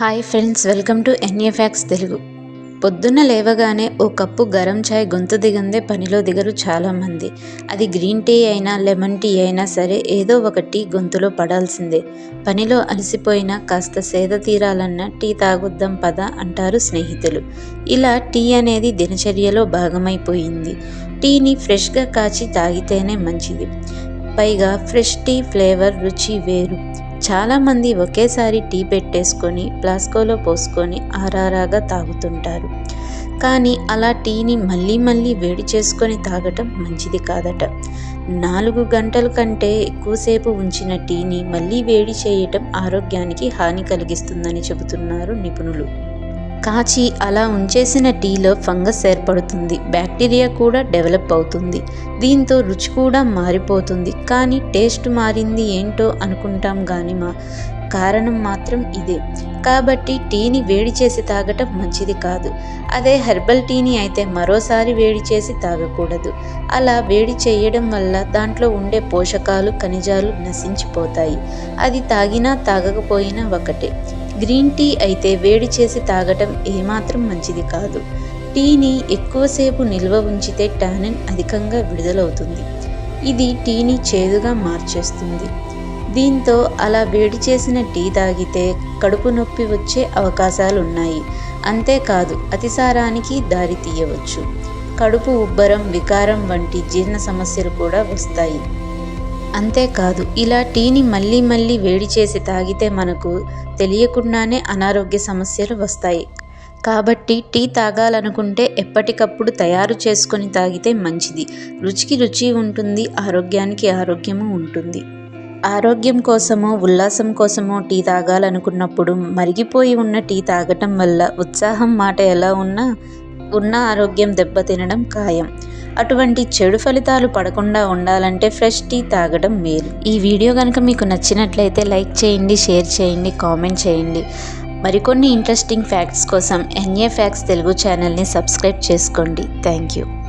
Hi friends welcome to ఎన్ఏఫ్యాక్స్ తెలుగు. పొద్దున్న లేవగానే ఓ కప్పు గరం చాయ్ గొంతు దిగందే పనిలో దిగరు చాలామంది. అది గ్రీన్ టీ అయినా లెమన్ టీ అయినా సరే ఏదో ఒక టీ గొంతులో పడాల్సిందే. పనిలో అలసిపోయినా కాస్త సేద తీరాలన్న టీ తాగొద్దాం పద అంటారు స్నేహితులు. ఇలా టీ అనేది దినచర్యలో భాగమైపోయింది. టీని ఫ్రెష్గా కాచి తాగితేనే మంచిది. పైగా ఫ్రెష్ టీ ఫ్లేవర్ రుచి వేరు. చాలామంది ఒకేసారి టీ పెట్టేసుకొని ప్లాస్కోలో పోసుకొని ఆరారాగా తాగుతుంటారు. కానీ అలా టీని మళ్ళీ మళ్ళీ వేడి చేసుకొని తాగటం మంచిది కాదట. నాలుగు గంటల కంటే ఎక్కువసేపు ఉంచిన టీని మళ్ళీ వేడి చేయటం ఆరోగ్యానికి హాని కలిగిస్తుందని చెబుతున్నారు నిపుణులు. కాచి అలా ఉంచేసిన టీలో ఫంగస్ ఏర్పడుతుంది. బ్యాక్టీరియా కూడా డెవలప్ అవుతుంది. దీంతో రుచి కూడా మారిపోతుంది. కానీ టేస్ట్ మారింది ఏంటో అనుకుంటాం కానీ మా కారణం మాత్రం ఇదే. కాబట్టి టీని వేడి చేసి తాగటం మంచిది కాదు. అదే హెర్బల్ టీని అయితే మరోసారి వేడి చేసి తాగకూడదు. అలా వేడి చేయడం వల్ల దాంట్లో ఉండే పోషకాలు ఖనిజాలు నశించిపోతాయి. అది తాగినా తాగకపోయినా ఒకటే. గ్రీన్ టీ అయితే వేడి చేసి తాగటం ఏమాత్రం మంచిది కాదు. టీని ఎక్కువసేపు నిల్వ ఉంచితే టానిన్ అధికంగా విడుదలవుతుంది. ఇది టీని చేదుగా మార్చేస్తుంది. దీంతో అలా వేడి చేసిన టీ తాగితే కడుపు నొప్పి వచ్చే అవకాశాలు ఉన్నాయి అంతేకాదు అతిసారానికి దారి తీయవచ్చు. కడుపు ఉబ్బరం వికారం వంటి జీర్ణ సమస్యలు కూడా వస్తాయి. అంతేకాదు ఇలా టీని మళ్ళీ మళ్ళీ వేడి చేసి తాగితే మనకు తెలియకుండానే అనారోగ్య సమస్యలు వస్తాయి. కాబట్టి టీ తాగాలనుకుంటే ఎప్పటికప్పుడు తయారు చేసుకొని తాగితే మంచిది. రుచికి రుచి ఉంటుంది ఆరోగ్యానికి ఆరోగ్యము ఉంటుంది. ఆరోగ్యం కోసమో ఉల్లాసం కోసమో టీ తాగాలనుకున్నప్పుడు మరిగిపోయి ఉన్న టీ తాగటం వల్ల ఉత్సాహం మాట ఎలా ఉన్నా ఉన్న ఆరోగ్యం దెబ్బతినడం ఖాయం. అటువంటి చెడు ఫలితాలు పడకుండా ఉండాలంటే ఫ్రెష్ టీ తాగడం మేలు. ఈ వీడియో కనుక మీకు నచ్చినట్లయితే లైక్ చేయండి షేర్ చేయండి కామెంట్ చేయండి. మరికొన్ని ఇంట్రెస్టింగ్ ఫ్యాక్ట్స్ కోసం ఎన్ఏ ఫ్యాక్ట్స్ తెలుగు ఛానల్ని సబ్స్క్రైబ్ చేసుకోండి. Thank you.